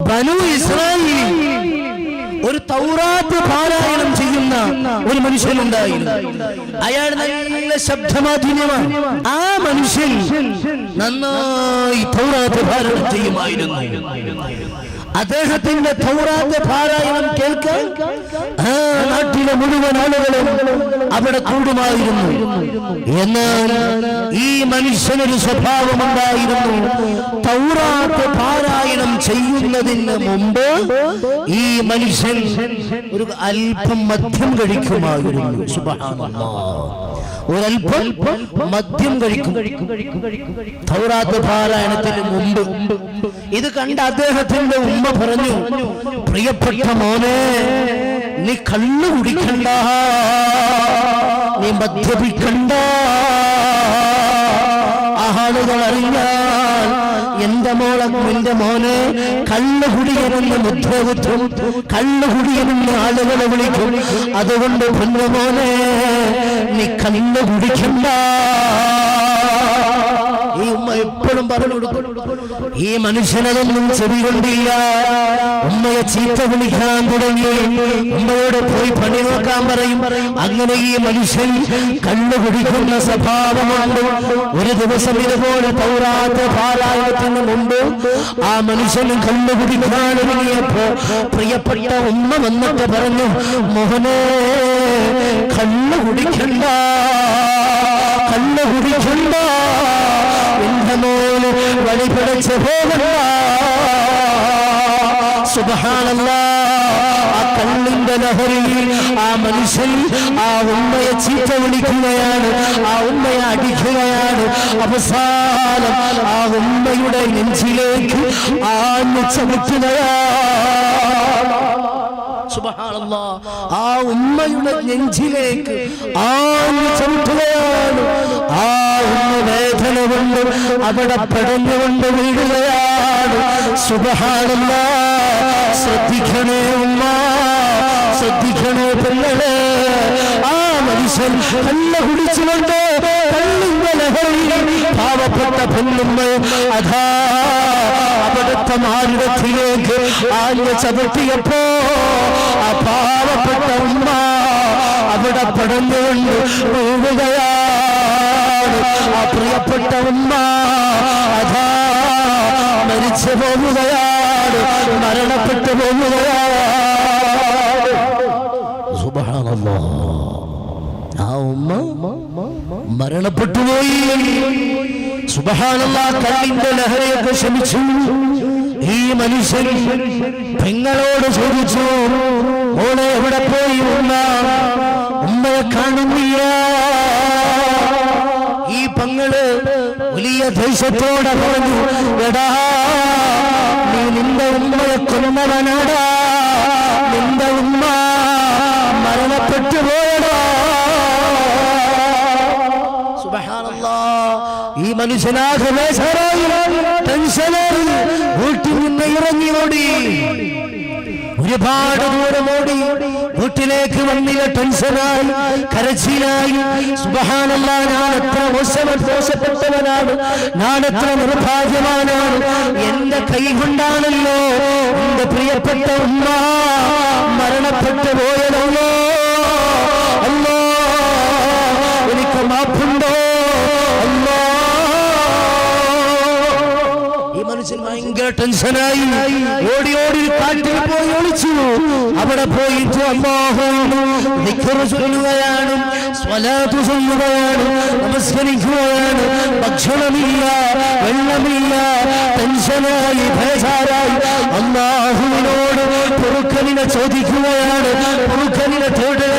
ബനു Israel ഒരു തൗറാത്ത് പാരായണം ചെയ്യുന്ന ഒരു മനുഷ്യനുണ്ടായിരുന്നു അയാൾ നല്ല ശബ്ദമാധിന്യമാണ് ആ മനുഷ്യൻ നന്നായി തൗറാത്ത് പാരായണം ചെയ്യുമായിരുന്നു. അദ്ദേഹത്തിന്റെ തൗറാത്ത് പാരായണം കേൾക്കാൻ ആ നാട്ടിലെ മുഴുവൻ ആളുകളും അവിടെ കൂടുമായിരുന്നു. എന്നാൽ ഈ മനുഷ്യനൊരു സ്വഭാവമുണ്ടായിരുന്നു. തൗറാത്ത് പാരായണം ചെയ്യുന്നതിന് മുമ്പ് ഈ മനുഷ്യൻ ഒരു അല്പം മദ്യം കഴിക്കുമായിരുന്നു. ഒരല്പം മദ്യം കഴിക്കും. തൗറാത്ത് പാരായണത്തിന് മുമ്പ് ഇത് കണ്ട അദ്ദേഹത്തിന്റെ ഉമ്മ പറഞ്ഞു പ്രിയപ്പെട്ട മോനെ നീ കള്ളു കുടിക്കണ്ട. നീ മദ്യപിക്കണ്ട. ആളുകൾ അറിഞ്ഞാൽ എന്റെ മോളെ എന്റെ മോനെ കള്ളുകുടിയനെന്ന് മുദ്രകുത്തും കള്ളുകുടിയനെന്ന് ആളുകളെ വിളിക്കും. അതുകൊണ്ട് പൊന്നു മോനെ നീ കണ്ണു കുടിക്കണ്ട എപ്പോഴും പറഞ്ഞു കൊടുക്കും. ഈ മനുഷ്യനതൊന്നും ചെവി കൊണ്ടില്ല. ഉമ്മയെ ചീത്ത വിളിക്കാൻ തുടങ്ങി. ഉമ്മയോട് പോയി പണി നോക്കാൻ പറയും. അങ്ങനെ ഈ മനുഷ്യൻ കണ്ണു കുടിക്കുന്ന സ്വഭാവമുണ്ട്. ഒരു ദിവസം ഇതുപോലെ പൗരാത്ത പാരായണത്തിന് മുമ്പ് ആ മനുഷ്യൻ കണ്ണു ഒരുങ്ങിയപ്പോ പ്രിയപ്പെട്ട ഉമ്മ വന്നിട്ട് പറഞ്ഞു മോഹനെ കണ്ണു കുടിക്കണ്ട. കണ്ണു കുടിക്കണ്ട വഴി പിടിച്ച് പോകണ്ട സുബഹാനല്ല ആ കണ്ണിന്റെ ലഹരിയിൽ ആ മനുഷ്യൻ ആ ഉമ്മയെ ചീത്ത വിളിക്കുകയാണ് ആ ഉമ്മയെ അടിക്കുകയാണ് അവസാനം ആ ഉമ്മയുടെ നെഞ്ചിലേക്ക് ആഞ്ഞു ചവിട്ടുകയാണ്. ആ ഉമ്മയുടെ നെഞ്ചിലേക്ക് ആഞ്ഞു ചവിട്ടുകയാണ് ആ ഒന്ന് വേദന കൊണ്ട് അവിടെ പടഞ്ഞുകൊണ്ട് വീഴുകയാണ്. സുഖാണല്ല ശ്രദ്ധിക്കണേ ഉമ്മ ശ്രദ്ധിക്കണേ പിള്ളേ ആ മനുഷ്യൻ കല്ല കുടിച്ചുകൊണ്ട് കല്ലിന്റെ ലഹരിയിൽ പാവപ്പെട്ട പെണ്ണുമ്മ അതാ അവിടുത്തെ മാരുടത്തിലേക്ക് ആര്യ ചവിട്ടിയപ്പോ ആ പാവപ്പെട്ട ഉമ്മ അവിടെ പടന്നുകൊണ്ട് വീഴുകയാണ് പ്രിയപ്പെട്ട ഉമ്മ മരിച്ചു പോകുകയാണ് മരണപ്പെട്ടു പോകുകയാണ്. ആ ഉമ്മ മരണപ്പെട്ടു പോയി. സുബഹാനുള്ള കണ്ണിന്റെ ലഹരിയൊക്കെ ശമിച്ചു ഈ മനുഷ്യൻ പെങ്ങളോട് ചോദിച്ചു ഓളെ എവിടെ പോയി ഉമ്മ? ഉമ്മയെ കാണുന്നില്ല. വലിയ ദേശത്തോടെ പറഞ്ഞു എടാ നീ നിന്റെ ഉമ്മയെ കൊന്നവനടാ നിന്റെ ഉമ്മ മരണപ്പെട്ടു പോയടാ. ഈ മനുഷ്യനാകെ ടെൻഷനായി, വീട്ടിൽ നിന്ന് ഇറങ്ങി ഓടി ഒരുപാട് ദൂരം ഓടി വീട്ടിലേക്ക് വന്നില്ല ടെൻഷനായി കരച്ചിലായി. സുബഹാനല്ല ഞാൻ എത്ര മോശപ്പെട്ടവനാണ് ഞാൻ എത്ര നിർഭാഗ്യവാനാണ്. എന്റെ കൈ കൊണ്ടാണല്ലോ എന്റെ പ്രിയപ്പെട്ട ഉമ്മ മരണപ്പെട്ടു പോയതല്ലോ മനുഷ്യൻ ഭയങ്കര ടെൻഷനായി. ഓടി ഓടി കാട്ടിൽ പോയി ഒളിച്ചു. അവിടെ പോയിട്ട് ചൊല്ലുകയാണ് സ്വലാത്ത് ചൊല്ലുകയാണ് നമസ്കരിക്കുകയാണ്. ഭക്ഷണമില്ല വെള്ളമില്ല ടെൻഷനായി ഭേജാരായി അള്ളാഹുവിനോട് പൊറുക്കലിനെ ചോദിക്കുകയാണ് പൊറുക്കലിനെ തേടുക